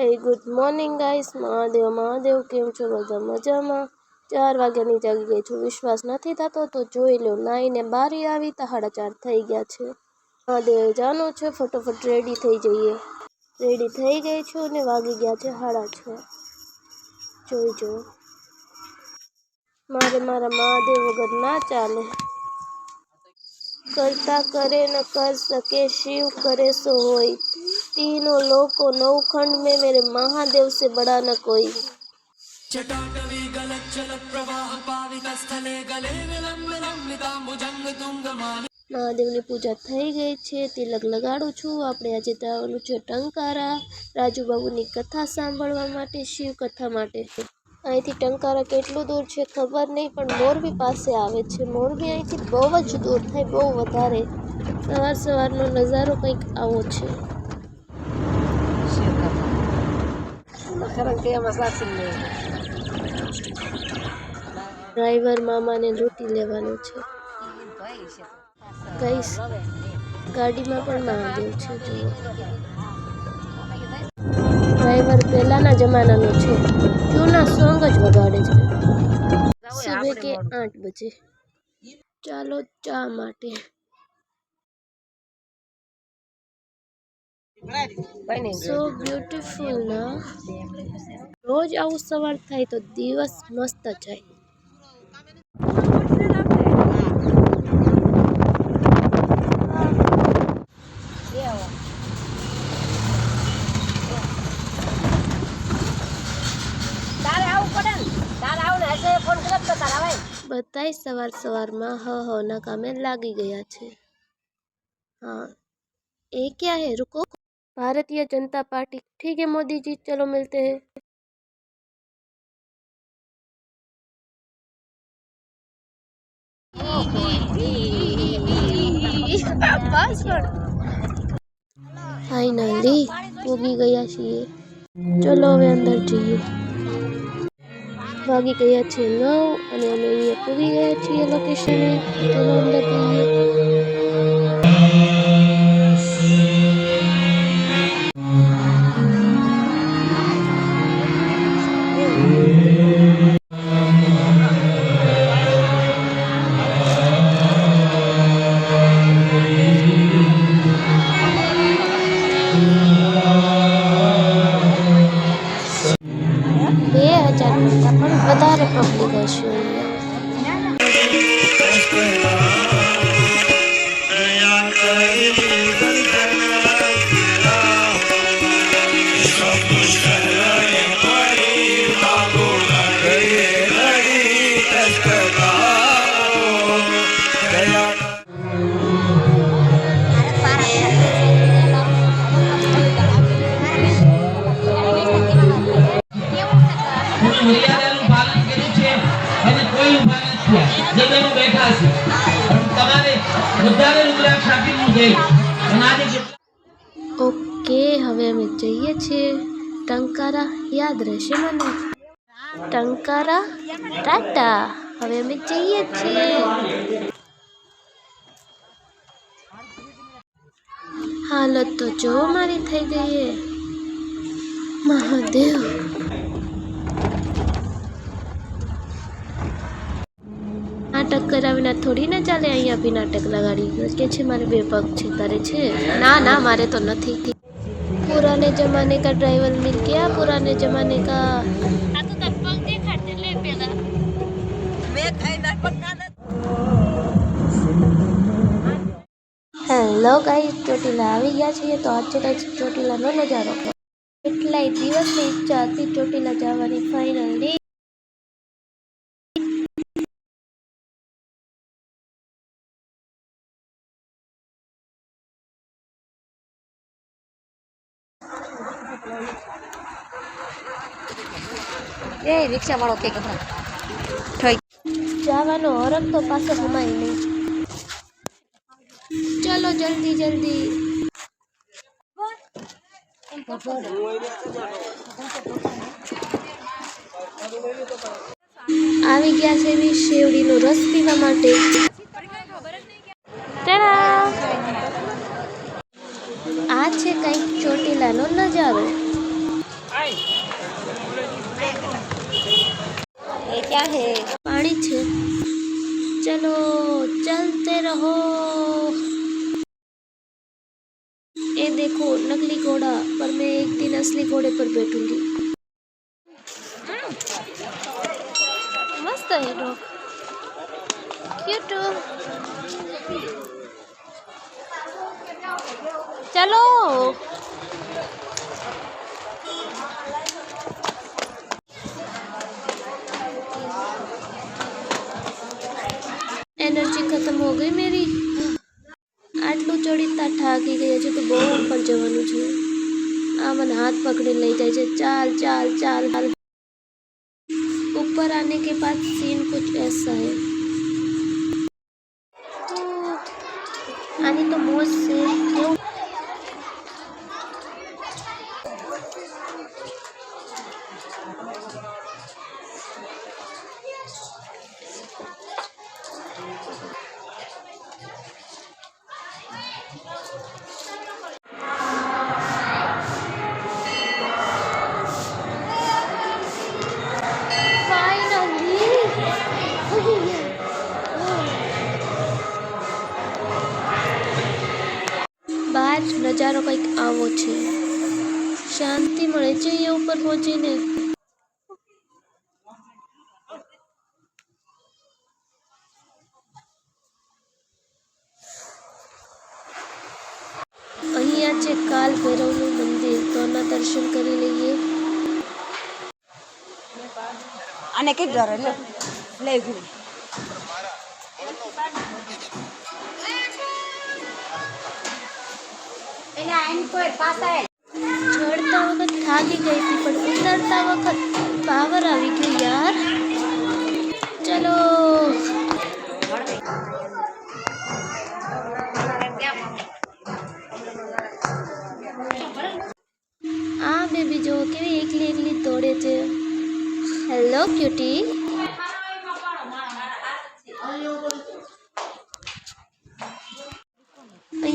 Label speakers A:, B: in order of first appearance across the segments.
A: હે good morning guys Mahadev Mahadev, કેમ છો? બધા મજામાં? ચાર વાગ્યાની જાગી ગઈ છું. વિશ્વાસ નથી થતો, તો જોઈ લો નાઈને બારી આવી તો સાડા ચાર થઈ ગયા છે. મહાદેવ જાનું છે, ફટોફટ રેડી થઈ જઈએ. રેડી થઈ ગઈ છું ને વાગી ગયા છે સાડા છ. જોઈ જો મારે મારા મહાદેવ વગર ના ચાલે. કરતા કરે न कर सके शिव करे सो होई तीनों लोको नौखंड में मेरे महादेव से बड़ा न कोई
B: जटाटवी गलच्चल प्रवाह पावितस्थले गले विलम्बिलम्बिताम्बुजङ्गतुङ्गमानि
A: મહાદેવની પૂજા થઈ ગઈ છે તિલક લગાડું છું આપણે આજે જવાનું છે ટંકારા રાજુબાબુની કથા સાંભળવા માટે શિવ કથા માટે અહીંથી ટંકારા કેટલું દૂર છે ખબર નહીં પણ મોરબી પાસે આવે છે. મોરબી અહીંથી બહુ જ દૂર થાય બહુ વધારે. સવાર સવારનો નજારો કંઈક આવો છે. ડ્રાઈવર મામાને લૂંટી લેવાનું છે. કઈશ. ગાડીમાં પણ મહાદેવ છે જુઓ. ડ્રાઈવર પહેલાના જમાનાનો છે. જૂના સોંગ જ વગાડે છે. સુબહ કે આઠ બજે. ચાલો ચા માટે. સો બ્યુટીફુલ ના. રોજ આવું સવાર થાય તો દિવસ મસ્ત જાય. बताई सवार सवार में ह होना कामे लागी गया छे हाँ ये क्या है रुको भारतीय जनता पार्टी ठीक है मोदी जी चलो मिलते हैं फाइनली वो भी गया चलो वे अंदर चाहिए વાગી ગયા છે નવ અને અમે અહીંયા પૂરી ગયા છીએ લોકેશને ચલો અંદર જઈએ. વધારે પબ્લિક હશે અહીંયા જઈએ છીએ ટંકારા, યાદ રહેશે મને. ટંકારા, ટાટા. હવે અમે જઈએ છીએ. હાલત તો જો મારી થઈ ગઈ મહાદેવ. નાટક વિના થોડી ના ચાલે અહીંયા બી નાટક લગાડી. કે છે મારે બે પગ છે તારે છે? ના ના, મારે તો નથી. પુરાને જમાને કા ડ્રાઈવર મિલ ગયા પુરાને જમાને કા આ તો તાર પગ દેખાડતે લે પેલા હેલો ગાઈસ ચોટીલા આવી ગયા છીએ તો આજે ગાઈસ ચોટીલાનો નજારો. કેટલાય દિવસની ઈચ્છા હતી ચોટીલા જવાની ફાઇનલી
C: એ રિક્ષા વાળો કે થઈ
A: જવાનો હરક તો પાછો સમાય નહીં. ચલો જલ્દી જલ્દી. આવી ગયા છે એવી શેવડીનો રસ પીવા માટે. क्या है? पानी છે चलो, चलते रहो। ये देखो, नकली घोड़ा, पर मैं एक दिन असली घोड़े पर बैठूँगी। मस्त है क्यूट चलो। એનર્જી ખતમ હો ગઈ મેરી આટલું ચડી તા થાકી ગયા છે તો બહુ ઉપર જવાનું છે આ મને હાથ પકડી લઈ જાય છે ચાલ ચાલ ચાલ ચાલ ऊपर आने के बाद सीन कुछ ऐसा है आनी तो मोज से શાંતિ મળે છે અહીંયા ઉપર પહોંચીને અહીંયા છે કાલ ભૈરવનું મંદિર તો એના દર્શન કરી લઈએ.
C: અને કઈ ઘરે લે લઈ ગયું એટલે આઈને કોઈ પાછા
A: ચડતા વખત થાકી ગઈ હતી, પણ ઉતરતા વખત પાવર આવી ગયો યાર. ચલો. આ બેબી જો કેવી એકલી એકલી દોડે છે. હેલો ક્યુટી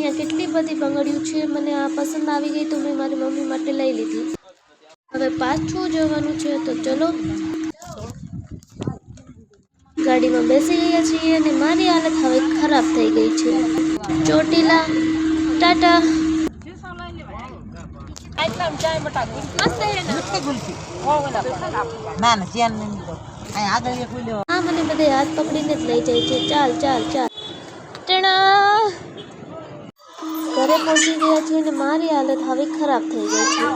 A: અહીંયા કેટલી બધી બંગડીઓ છે મને આ પસંદ આવી ગઈ તો મેં મારી મમ્મી માટે લઈ લીધી. હવે પાછું જવાનું છે તો ચલો. ગાડીમાં બેસી ગયા છીએ અને મારી હાલત હવે ખરાબ થઈ ગઈ છે. ચોટીલા ટાટા. હા મને બધે હાથ પકડીને જ લઈ જાય છે. ચાલ ચાલ ચાલ. ટણા. ઘરે પહોંચી ગયા છીએ અને મારી હાલત હવે ખરાબ થઈ ગઈ છે.